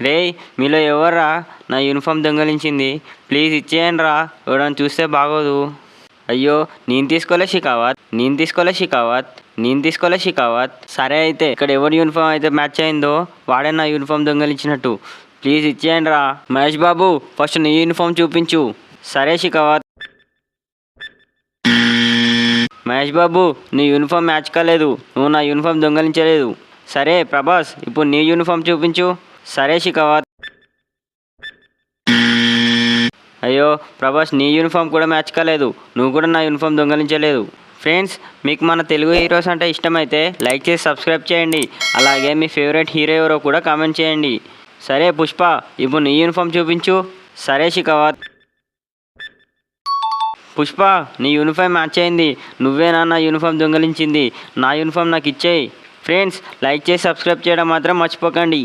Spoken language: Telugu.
రే మీలో ఎవర్రా? నా యూనిఫామ్ దొంగలించింది. ప్లీజ్ ఇచ్చేయండి రా ఎవడని చూస్తే బాగోదు. అయ్యో నేను తీసుకోలే షికావత్. నేను తీసుకోలే షికావత్. నేను తీసుకోలే షికావత్. సరే అయితే ఇక్కడ ఎవరి యూనిఫామ్ అయితే మ్యాచ్ అయిందో వాడే నా యూనిఫామ్ దొంగలించినట్టు. ప్లీజ్ ఇచ్చేయండి రా మహేష్ బాబు ఫస్ట్ నీ యూనిఫామ్ చూపించు. సరే షికావత్. మహేష్ బాబు నీ యూనిఫామ్ మ్యాచ్ కాలేదు. నువ్వు నా యూనిఫామ్ దొంగలించలేదు. సరే ప్రభాస్ ఇప్పుడు నీ యూనిఫామ్ చూపించు. సరే షికావత్ అయ్యో ప్రభాస్ నీ యూనిఫామ్ కూడా మ్యాచ్ కాలేదు. నువ్వు కూడా నా యూనిఫామ్ దొంగలించలేదు. ఫ్రెండ్స్ మీకు మన తెలుగు హీరోస్ అంటే ఇష్టమైతే లైక్ చేసి సబ్స్క్రైబ్ చేయండి. అలాగే మీ ఫేవరెట్ హీరో ఎవరో కూడా కామెంట్ చేయండి. సరే పుష్ప ఇప్పుడు నీ యూనిఫామ్ చూపించు. సరే శిఖవత్ పుష్ప నీ యూనిఫామ్ మ్యాచ్ అయింది. నువ్వేనా నా యూనిఫామ్ దొంగలించింది. నా యూనిఫామ్ నాకు ఇచ్చేయి. ఫ్రెండ్స్ లైక్ చేసి సబ్స్క్రైబ్ చేయడం మాత్రం మర్చిపోకండి.